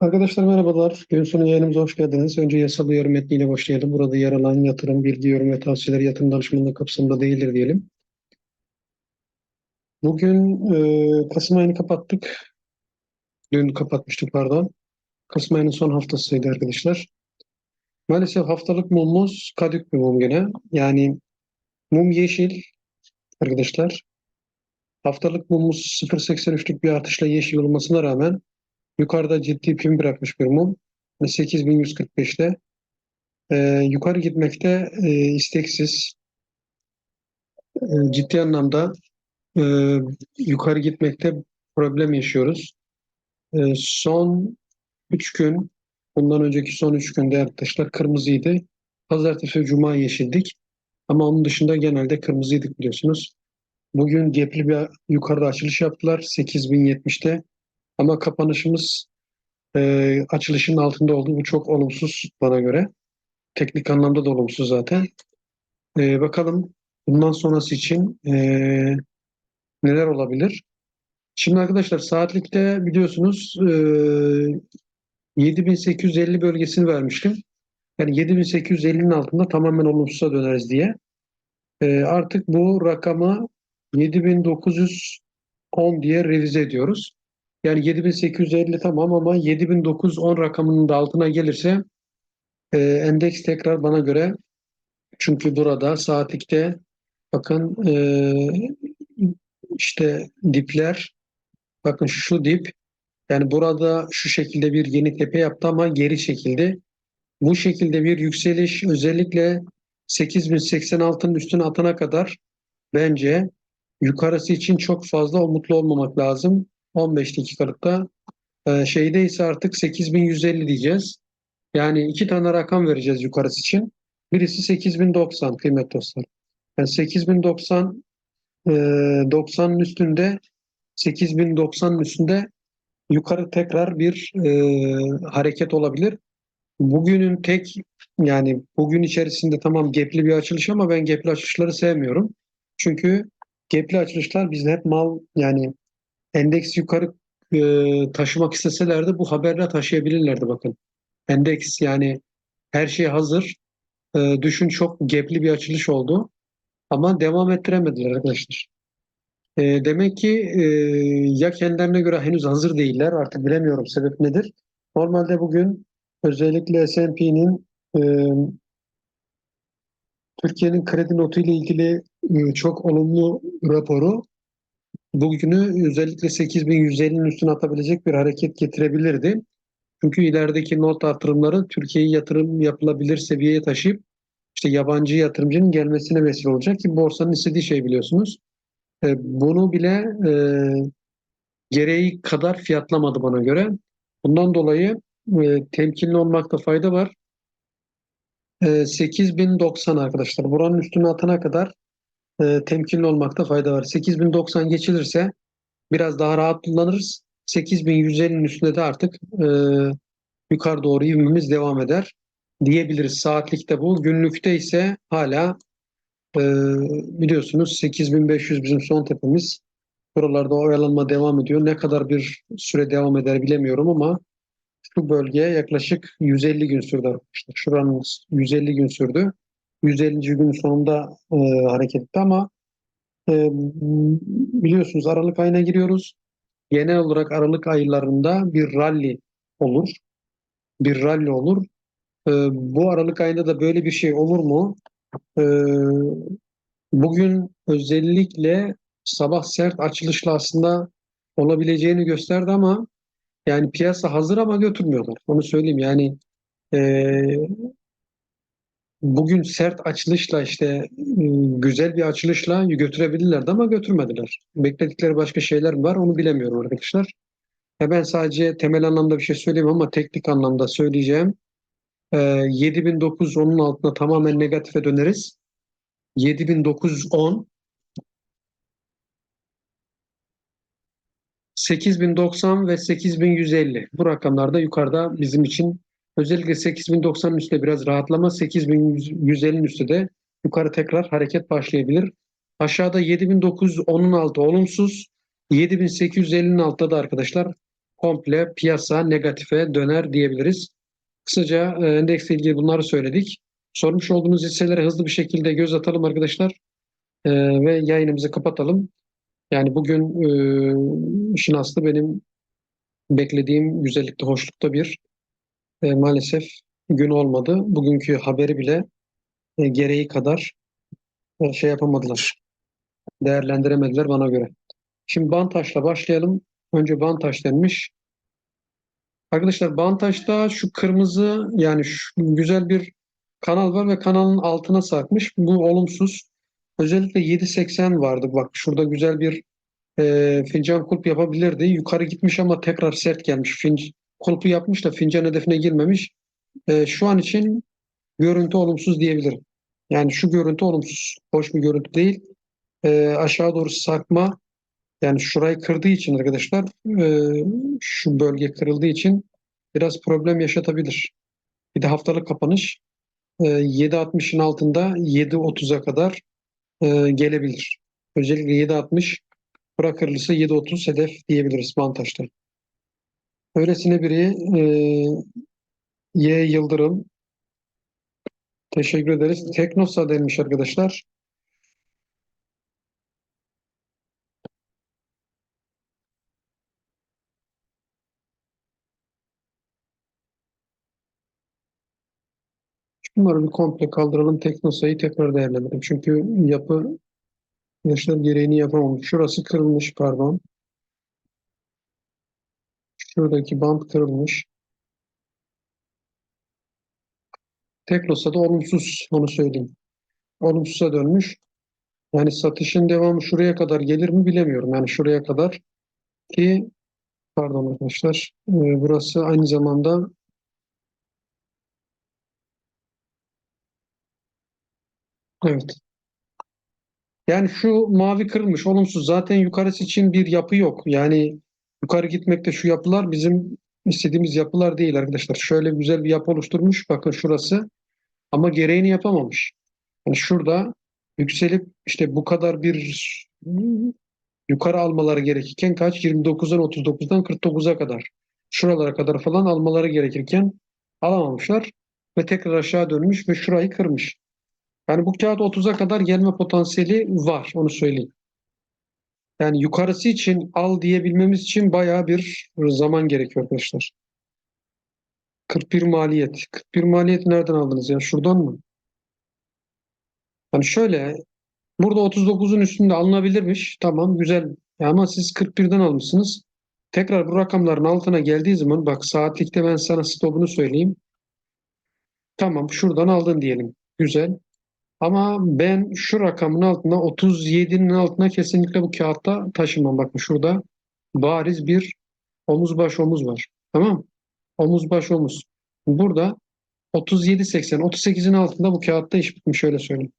Arkadaşlar merhabalar. Gün sonu yayınımıza hoş geldiniz. Önce yasal uyarı metniyle başlayalım. Burada yer alan yatırım, bilgi, yorum ve tavsiyeler yatırım danışmanlığı kapsamında değildir diyelim. Bugün e, Kasım ayını kapattık. Dün kapatmıştık pardon. Kasım ayının son haftasıydı arkadaşlar. Maalesef haftalık mumumuz kadük bir mum gene. Yani mum yeşil arkadaşlar. Haftalık mumumuz 0.83'lük bir artışla yeşil olmasına rağmen yukarıda ciddi pim bırakmış bir mum. 8145'te. Ee, yukarı gitmekte e, isteksiz. E, ciddi anlamda e, yukarı gitmekte problem yaşıyoruz. E, son 3 gün, bundan önceki son 3 günde arkadaşlar kırmızıydı. Pazartesi ve Cuma yeşildik. Ama onun dışında genelde kırmızıydık biliyorsunuz. Bugün gepli bir yukarıda açılış yaptılar 8070'te. Ama kapanışımız e, açılışın altında oldu. Bu çok olumsuz bana göre. Teknik anlamda da olumsuz zaten. E, bakalım bundan sonrası için e, neler olabilir? Şimdi arkadaşlar saatlikte biliyorsunuz e, 7850 bölgesini vermiştim. Yani 7850'nin altında tamamen olumsuza döneriz diye. E, artık bu rakamı 7910 diye revize ediyoruz. Yani 7850 tamam ama 7910 rakamının da altına gelirse e, endeks tekrar bana göre çünkü burada saatlikte bakın e, işte dipler bakın şu dip yani burada şu şekilde bir yeni tepe yaptı ama geri çekildi. Bu şekilde bir yükseliş özellikle 8086'nın üstüne atana kadar bence yukarısı için çok fazla umutlu olmamak lazım. 15 dakikalıkta e, şeyde ise artık 8150 diyeceğiz. Yani iki tane rakam vereceğiz yukarısı için. Birisi 8090 kıymetli dostlar. Yani 8090 e, 90'ın üstünde 8090'ın üstünde yukarı tekrar bir e, hareket olabilir. Bugünün tek yani bugün içerisinde tamam gepli bir açılış ama ben gepli açılışları sevmiyorum. Çünkü gepli açılışlar bizde hep mal yani endeks yukarı e, taşımak isteselerdi bu haberle taşıyabilirlerdi bakın. Endeks yani her şey hazır. E, düşün çok gepli bir açılış oldu. Ama devam ettiremediler arkadaşlar. E, demek ki e, ya kendilerine göre henüz hazır değiller. Artık bilemiyorum sebep nedir. Normalde bugün özellikle S&P'nin e, Türkiye'nin kredi notu ile ilgili e, çok olumlu raporu bugünü özellikle 8150'nin üstüne atabilecek bir hareket getirebilirdi. Çünkü ilerideki not artırımları Türkiye'yi yatırım yapılabilir seviyeye taşıyıp işte yabancı yatırımcının gelmesine vesile olacak ki borsanın istediği şey biliyorsunuz. E, bunu bile e, gereği kadar fiyatlamadı bana göre. Bundan dolayı e, temkinli olmakta fayda var. E, 8090 arkadaşlar. Buranın üstüne atana kadar e, temkinli olmakta fayda var. 8090 geçilirse biraz daha rahat kullanırız. 8150'nin üstünde de artık e, yukarı doğru ivmemiz devam eder diyebiliriz. Saatlikte bu. Günlükte ise hala e, biliyorsunuz 8500 bizim son tepemiz. Buralarda oyalanma devam ediyor. Ne kadar bir süre devam eder bilemiyorum ama şu bölge yaklaşık 150 gün sürdü arkadaşlar. Şuranın 150 gün sürdü. 150. gün sonunda e, hareket etti ama e, biliyorsunuz Aralık ayına giriyoruz. Genel olarak Aralık aylarında bir rally olur. Bir rally olur. E, bu Aralık ayında da böyle bir şey olur mu? E, bugün özellikle sabah sert açılışla aslında olabileceğini gösterdi ama yani piyasa hazır ama götürmüyorlar. Onu söyleyeyim yani e, bugün sert açılışla işte güzel bir açılışla götürebilirlerdi ama götürmediler. Bekledikleri başka şeyler var onu bilemiyorum arkadaşlar. Ya ben sadece temel anlamda bir şey söyleyeyim ama teknik anlamda söyleyeceğim. E, 7910'un altına tamamen negatife döneriz. 7910 8090 ve 8150 bu rakamlarda yukarıda bizim için özellikle 8090'ın üstte biraz rahatlama 8150'nin üstte de yukarı tekrar hareket başlayabilir. Aşağıda 7910'un altı olumsuz 7850'nin altta da arkadaşlar komple piyasa negatife döner diyebiliriz. Kısaca e, endeksle ilgili bunları söyledik. Sormuş olduğunuz hisselere hızlı bir şekilde göz atalım arkadaşlar. E, ve yayınımızı kapatalım. Yani bugün e, işin aslı benim beklediğim güzellikte, hoşlukta bir e, maalesef gün olmadı. Bugünkü haberi bile e, gereği kadar e, şey yapamadılar. Değerlendiremediler bana göre. Şimdi Bantaş'la başlayalım. Önce Bantaş denmiş. Arkadaşlar Bantaş'ta şu kırmızı yani şu güzel bir kanal var ve kanalın altına sarkmış. Bu olumsuz. Özellikle 7.80 vardı. Bak şurada güzel bir e, fincan kulp yapabilirdi. Yukarı gitmiş ama tekrar sert gelmiş. Fin, kulpu yapmış da fincan hedefine girmemiş. E, şu an için görüntü olumsuz diyebilirim. Yani şu görüntü olumsuz. Hoş bir görüntü değil. E, aşağı doğru sarkma yani şurayı kırdığı için arkadaşlar e, şu bölge kırıldığı için biraz problem yaşatabilir. Bir de haftalık kapanış e, 7.60'ın altında 7.30'a kadar e, gelebilir. Özellikle 7.60 bura kırılırsa 7.30 hedef diyebiliriz Bantaş'ta. Öylesine biri e, Y Yıldırım teşekkür ederiz. Teknosa denmiş arkadaşlar. Bunları bir komple kaldıralım. Teknosa'yı tekrar değerlendirelim. Çünkü yapı yaşlar gereğini yapamamış. Şurası kırılmış pardon. Şuradaki bant kırılmış. Teknosa'da olumsuz onu söyleyeyim. Olumsuza dönmüş. Yani satışın devamı şuraya kadar gelir mi bilemiyorum. Yani şuraya kadar ki pardon arkadaşlar e, burası aynı zamanda Evet. Yani şu mavi kırılmış, olumsuz. Zaten yukarısı için bir yapı yok. Yani yukarı gitmekte şu yapılar bizim istediğimiz yapılar değil arkadaşlar. Şöyle güzel bir yapı oluşturmuş. Bakın şurası. Ama gereğini yapamamış. Yani şurada yükselip işte bu kadar bir yukarı almaları gerekirken kaç? 29'dan 39'dan 49'a kadar. Şuralara kadar falan almaları gerekirken alamamışlar. Ve tekrar aşağı dönmüş ve şurayı kırmış. Yani bu kağıt 30'a kadar gelme potansiyeli var. Onu söyleyeyim. Yani yukarısı için al diyebilmemiz için bayağı bir zaman gerekiyor arkadaşlar. 41 maliyet. 41 maliyet nereden aldınız ya? Şuradan mı? Yani şöyle burada 39'un üstünde alınabilirmiş. Tamam güzel. Ama siz 41'den almışsınız. Tekrar bu rakamların altına geldiği zaman bak saatlikte ben sana stopunu söyleyeyim. Tamam şuradan aldın diyelim. Güzel. Ama ben şu rakamın altına 37'nin altına kesinlikle bu kağıtta taşımam. Bakın şurada bariz bir omuz baş omuz var. Tamam Omuz baş omuz. Burada 37-80, 38'in altında bu kağıtta iş bitmiş şöyle söyleyeyim.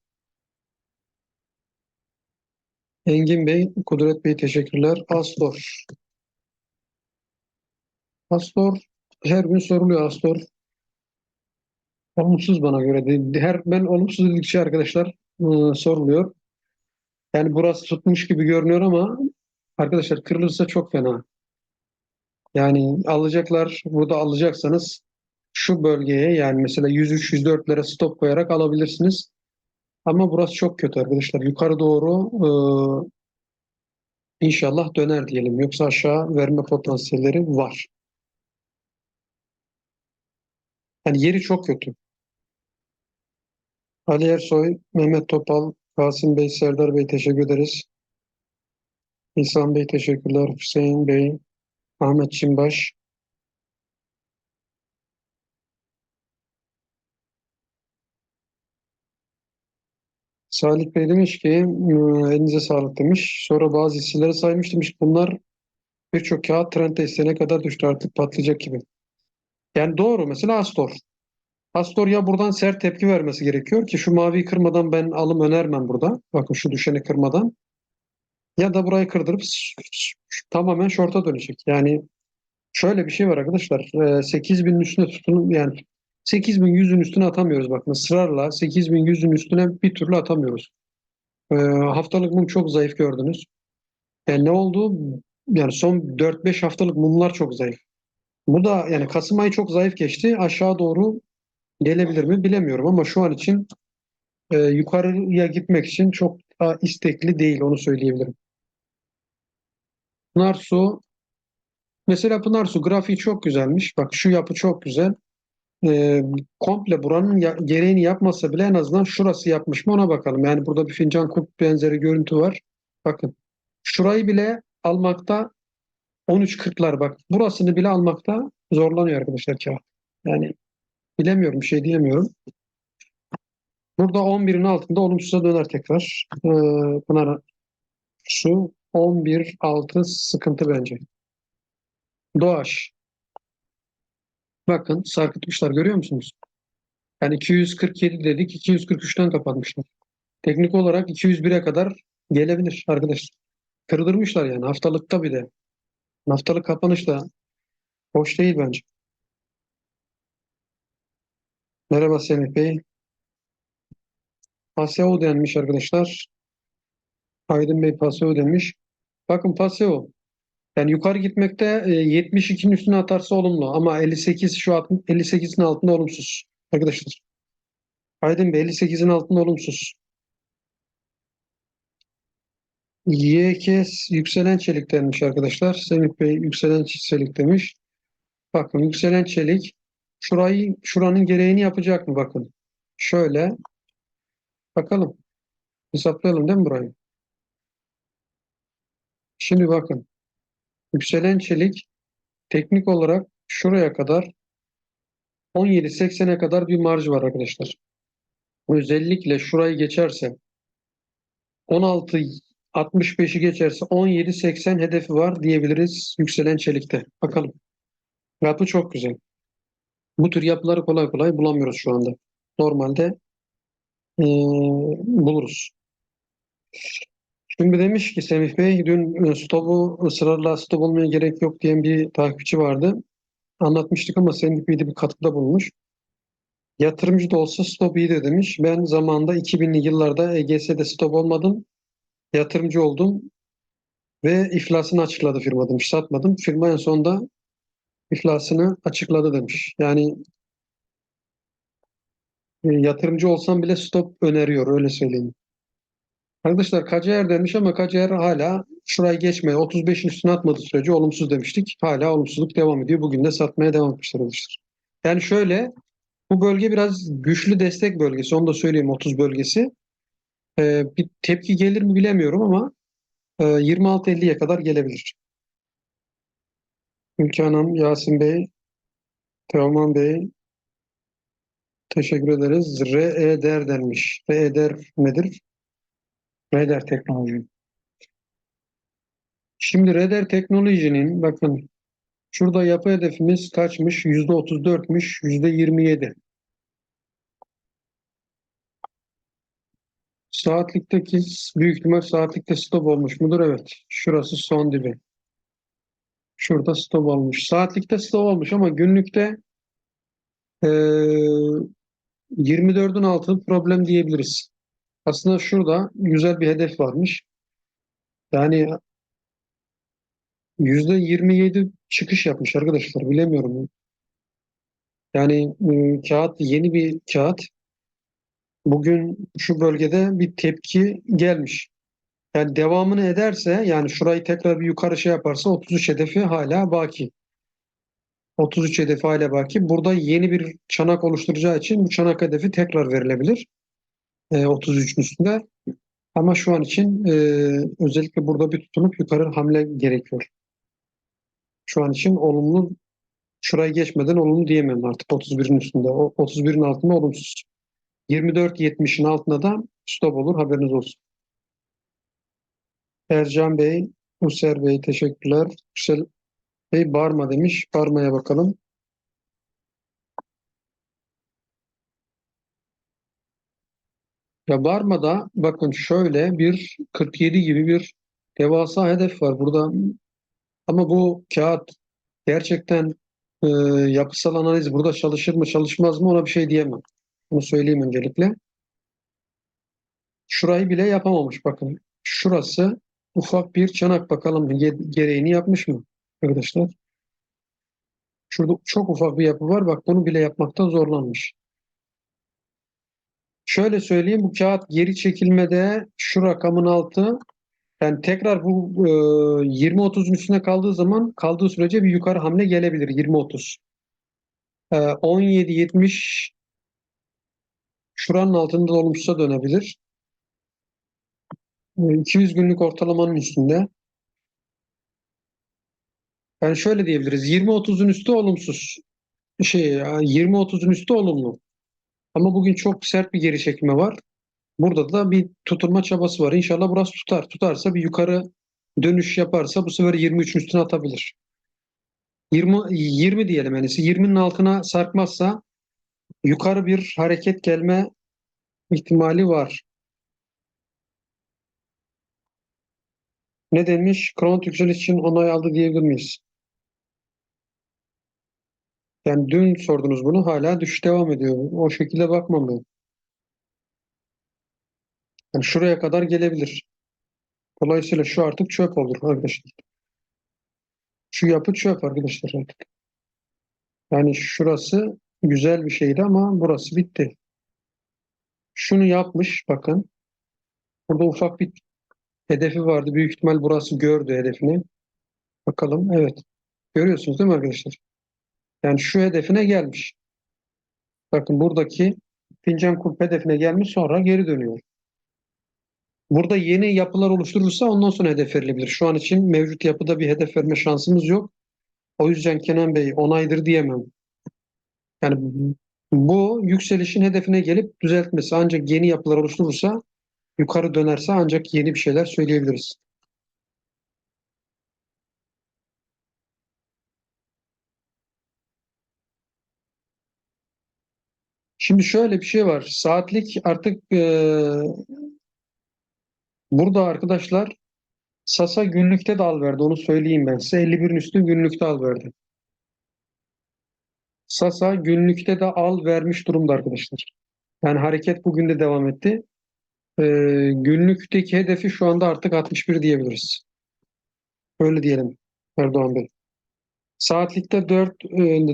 Engin Bey, Kudret Bey teşekkürler. Astor. Astor her gün soruluyor Astor. Olumsuz bana göre. Her ben olumsuz dedikçe arkadaşlar ıı, soruluyor. Yani burası tutmuş gibi görünüyor ama arkadaşlar kırılırsa çok fena. Yani alacaklar burada alacaksanız şu bölgeye yani mesela 103-104'lere stop koyarak alabilirsiniz. Ama burası çok kötü arkadaşlar. Yukarı doğru ıı, inşallah döner diyelim. Yoksa aşağı verme potansiyelleri var. Yani yeri çok kötü. Ali Ersoy, Mehmet Topal, Kasım Bey, Serdar Bey teşekkür ederiz. İhsan Bey teşekkürler. Hüseyin Bey, Ahmet Çimbaş. Salih Bey demiş ki "Ee, elinize sağlık demiş. Sonra bazı hisseleri saymış demiş. Bunlar birçok kağıt trend desteğine kadar düştü artık patlayacak gibi. Yani doğru mesela Astor. Astor ya buradan sert tepki vermesi gerekiyor ki şu maviyi kırmadan ben alım önermem burada. Bakın şu düşeni kırmadan. Ya da burayı kırdırıp tamamen short'a dönecek. Yani şöyle bir şey var arkadaşlar. E, 8000'in üstüne tutun yani 8100'ün üstüne atamıyoruz bakın. Israrla 8100'ün üstüne bir türlü atamıyoruz. E, haftalık mum çok zayıf gördünüz. Yani ne oldu? yani son 4-5 haftalık mumlar çok zayıf. Bu da yani Kasım ayı çok zayıf geçti. Aşağı doğru gelebilir mi bilemiyorum ama şu an için e, yukarıya gitmek için çok da istekli değil onu söyleyebilirim. Pınar Su mesela Pınar Su grafiği çok güzelmiş. Bak şu yapı çok güzel. E, komple buranın ya- gereğini yapmasa bile en azından şurası yapmış mı ona bakalım. Yani burada bir fincan kulp benzeri görüntü var. Bakın şurayı bile almakta 13.40'lar bak. Burasını bile almakta zorlanıyor arkadaşlar kağıt. Yani bilemiyorum bir şey diyemiyorum. Burada 11'in altında olumsuza döner tekrar. Ee, Pınar şu 11 altı sıkıntı bence. Doğaç. Bakın sarkıtmışlar görüyor musunuz? Yani 247 dedik 243'ten kapatmışlar. Teknik olarak 201'e kadar gelebilir arkadaşlar. Kırdırmışlar yani haftalıkta bir de. Haftalık kapanış da hoş değil bence. Merhaba Semih Bey. Paseo denmiş arkadaşlar. Aydın Bey Paseo demiş. Bakın Paseo. Yani yukarı gitmekte e, 72'nin üstüne atarsa olumlu ama 58 şu an 58'in altında olumsuz. Arkadaşlar. Aydın Bey 58'in altında olumsuz. YKS yükselen çelik denmiş arkadaşlar. Semih Bey yükselen çelik demiş. Bakın yükselen çelik şurayı şuranın gereğini yapacak mı bakın. Şöyle bakalım. Hesaplayalım değil mi burayı? Şimdi bakın. Yükselen çelik teknik olarak şuraya kadar 17.80'e kadar bir marj var arkadaşlar. Özellikle şurayı geçerse 16.65'i geçerse 17.80 hedefi var diyebiliriz yükselen çelikte. Bakalım. Yapı çok güzel. Bu tür yapıları kolay kolay bulamıyoruz şu anda. Normalde eee, buluruz. Şimdi demiş ki Semih Bey dün e, stopu ısrarla stop olmaya gerek yok diyen bir takipçi vardı. Anlatmıştık ama Semih Bey de bir katkıda bulmuş. Yatırımcı da olsa stop iyidir demiş. Ben zamanında 2000'li yıllarda EGS'de stop olmadım. Yatırımcı oldum ve iflasını açıkladı firma demiş. Satmadım. Firma en sonunda iflasını açıkladı demiş. Yani e, yatırımcı olsam bile stop öneriyor öyle söyleyeyim. Arkadaşlar Kaciğer demiş ama Kaciğer hala şurayı geçmedi. 35'in üstüne atmadığı sürece olumsuz demiştik. Hala olumsuzluk devam ediyor. Bugün de satmaya devam etmişler arkadaşlar. Yani şöyle bu bölge biraz güçlü destek bölgesi. Onu da söyleyeyim 30 bölgesi. Ee, bir tepki gelir mi bilemiyorum ama e, 26.50'ye kadar gelebilir. Ülke Hanım, Yasin Bey, Teoman Bey teşekkür ederiz. REDER denmiş. REDER nedir? Reder teknoloji. Şimdi Reder teknolojinin bakın şurada yapı hedefimiz kaçmış? Yüzde otuz dörtmüş, yüzde yirmi yedi. Saatlikteki büyük ihtimal saatlikte stop olmuş mudur? Evet. Şurası son dibi. Şurada stop olmuş. Saatlikte stop olmuş ama günlükte eee 24'ün altı problem diyebiliriz. Aslında şurada güzel bir hedef varmış. Yani yüzde 27 çıkış yapmış arkadaşlar. Bilemiyorum. Yani e, kağıt yeni bir kağıt. Bugün şu bölgede bir tepki gelmiş. Yani devamını ederse yani şurayı tekrar bir yukarı şey yaparsa 33 hedefi hala baki. 33 hedefi hala baki. Burada yeni bir çanak oluşturacağı için bu çanak hedefi tekrar verilebilir. E, 33'ün üstünde. Ama şu an için e, özellikle burada bir tutunup yukarı hamle gerekiyor. Şu an için olumlu şurayı geçmeden olumlu diyemem artık 31'in üstünde. O 31'in altında olumsuz. 24.70'in altında da stop olur haberiniz olsun. Ercan Bey, User Bey teşekkürler. Yüksel Bey Barma demiş. Barma'ya bakalım. Ya Barma'da bakın şöyle bir 47 gibi bir devasa hedef var burada. Ama bu kağıt gerçekten e, yapısal analiz burada çalışır mı çalışmaz mı ona bir şey diyemem. Bunu söyleyeyim öncelikle. Şurayı bile yapamamış bakın. Şurası ufak bir çanak bakalım ge- gereğini yapmış mı arkadaşlar? Şurada çok ufak bir yapı var. Bak bunu bile yapmakta zorlanmış. Şöyle söyleyeyim bu kağıt geri çekilmede şu rakamın altı yani tekrar bu e, 20-30'un üstüne kaldığı zaman kaldığı sürece bir yukarı hamle gelebilir 20-30. E, 17-70 şuranın altında da olumsuza dönebilir. E, 200 günlük ortalamanın üstünde. Yani şöyle diyebiliriz 20-30'un üstü olumsuz. Şey ya, 20-30'un üstü olumlu. Ama bugün çok sert bir geri çekme var. Burada da bir tutunma çabası var. İnşallah burası tutar. Tutarsa bir yukarı dönüş yaparsa bu sefer 23'ün üstüne atabilir. 20, 20 diyelim yani. 20'nin altına sarkmazsa yukarı bir hareket gelme ihtimali var. Ne demiş? Kronos yükseliş için onay aldı diyebilir miyiz? Yani dün sordunuz bunu hala düşüş devam ediyor. O şekilde bakmam ben. Yani şuraya kadar gelebilir. Dolayısıyla şu artık çöp olur arkadaşlar. Şu yapı çöp arkadaşlar artık. Yani şurası güzel bir şeydi ama burası bitti. Şunu yapmış bakın. Burada ufak bir hedefi vardı. Büyük ihtimal burası gördü hedefini. Bakalım evet. Görüyorsunuz değil mi arkadaşlar? Yani şu hedefine gelmiş. Bakın buradaki fincan kulp hedefine gelmiş sonra geri dönüyor. Burada yeni yapılar oluşturursa ondan sonra hedef verilebilir. Şu an için mevcut yapıda bir hedef verme şansımız yok. O yüzden Kenan Bey onaydır diyemem. Yani bu yükselişin hedefine gelip düzeltmesi ancak yeni yapılar oluşturursa yukarı dönerse ancak yeni bir şeyler söyleyebiliriz. Şimdi şöyle bir şey var. Saatlik artık eee, burada arkadaşlar Sasa günlükte de al verdi. Onu söyleyeyim ben size. 51'in üstü günlükte al verdi. Sasa günlükte de al vermiş durumda arkadaşlar. Yani hareket bugün de devam etti. Ee, günlükteki hedefi şu anda artık 61 diyebiliriz. Öyle diyelim Erdoğan Bey. Saatlikte 4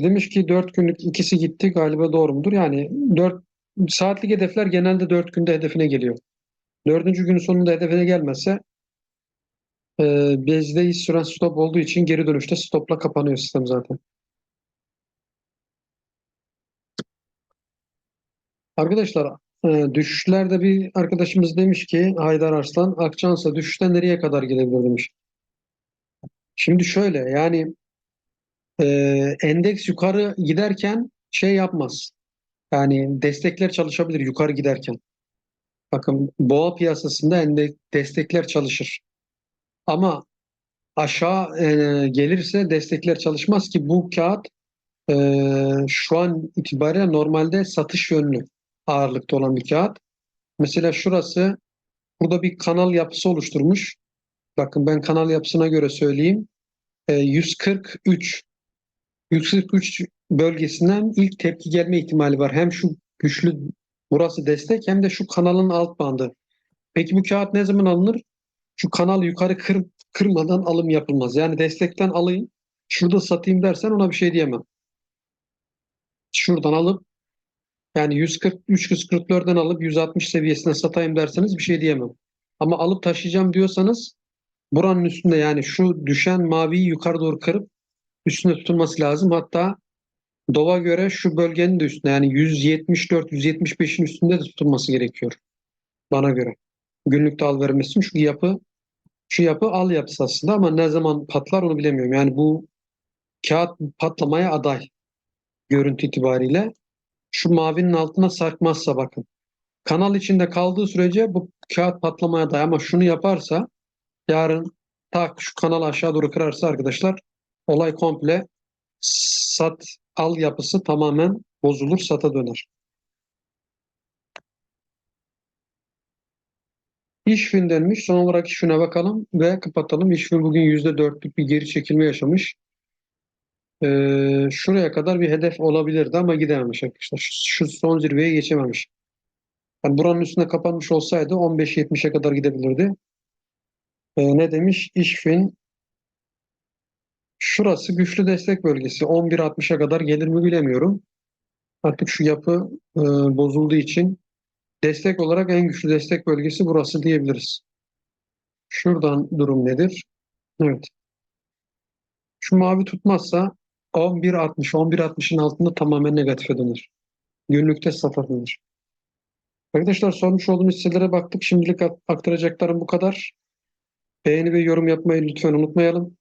demiş ki 4 günlük ikisi gitti galiba doğru mudur? Yani 4 saatlik hedefler genelde 4 günde hedefine geliyor. Dördüncü günün sonunda hedefine gelmezse e, bezde süren stop olduğu için geri dönüşte stopla kapanıyor sistem zaten. Arkadaşlar e, düşüşlerde bir arkadaşımız demiş ki Haydar Arslan Akçansa düşüşten nereye kadar gidebilir demiş. Şimdi şöyle yani e, endeks yukarı giderken şey yapmaz. Yani destekler çalışabilir yukarı giderken. Bakın boğa piyasasında endeks destekler çalışır. Ama aşağı e, gelirse destekler çalışmaz ki bu kağıt e, şu an itibariyle normalde satış yönlü ağırlıkta olan bir kağıt. Mesela şurası burada bir kanal yapısı oluşturmuş. Bakın ben kanal yapısına göre söyleyeyim. E, 143 143 bölgesinden ilk tepki gelme ihtimali var. Hem şu güçlü burası destek hem de şu kanalın alt bandı. Peki bu kağıt ne zaman alınır? Şu kanal yukarı kır, kırmadan alım yapılmaz. Yani destekten alayım, şurada satayım dersen ona bir şey diyemem. Şuradan alıp yani 143 144'den alıp 160 seviyesine satayım derseniz bir şey diyemem. Ama alıp taşıyacağım diyorsanız buranın üstünde yani şu düşen maviyi yukarı doğru kırıp üstüne tutulması lazım. Hatta DOV'a göre şu bölgenin de üstünde yani 174-175'in üstünde de tutulması gerekiyor. Bana göre. Günlükte al vermesi şu yapı şu yapı al yapısı aslında ama ne zaman patlar onu bilemiyorum. Yani bu kağıt patlamaya aday görüntü itibariyle. Şu mavinin altına sarkmazsa bakın. Kanal içinde kaldığı sürece bu kağıt patlamaya aday ama şunu yaparsa yarın tak şu kanalı aşağı doğru kırarsa arkadaşlar olay komple sat al yapısı tamamen bozulur sata döner. İşfin denmiş. Son olarak işfine bakalım ve kapatalım. İşfin bugün %4'lük bir geri çekilme yaşamış. Ee, şuraya kadar bir hedef olabilirdi ama gidememiş arkadaşlar. Şu, şu son zirveye geçememiş. Yani buranın üstünde kapanmış olsaydı 15-70'e kadar gidebilirdi. E, ne demiş? İşfin şurası güçlü destek bölgesi. 11.60'a kadar gelir mi bilemiyorum. Artık şu yapı e, bozulduğu için destek olarak en güçlü destek bölgesi burası diyebiliriz. Şuradan durum nedir? Evet. Şu mavi tutmazsa 11.60, 11.60'ın altında tamamen negatife dönür. Günlükte satılır. Arkadaşlar sormuş olduğunuz hisselere baktık. Şimdilik aktaracaklarım bu kadar. Beğeni ve yorum yapmayı lütfen unutmayalım.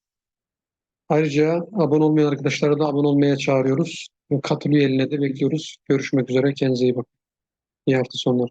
Ayrıca abone olmayan arkadaşlara da abone olmaya çağırıyoruz. Katıl üyeliğine de bekliyoruz. Görüşmek üzere. Kendinize iyi bakın. İyi hafta sonları.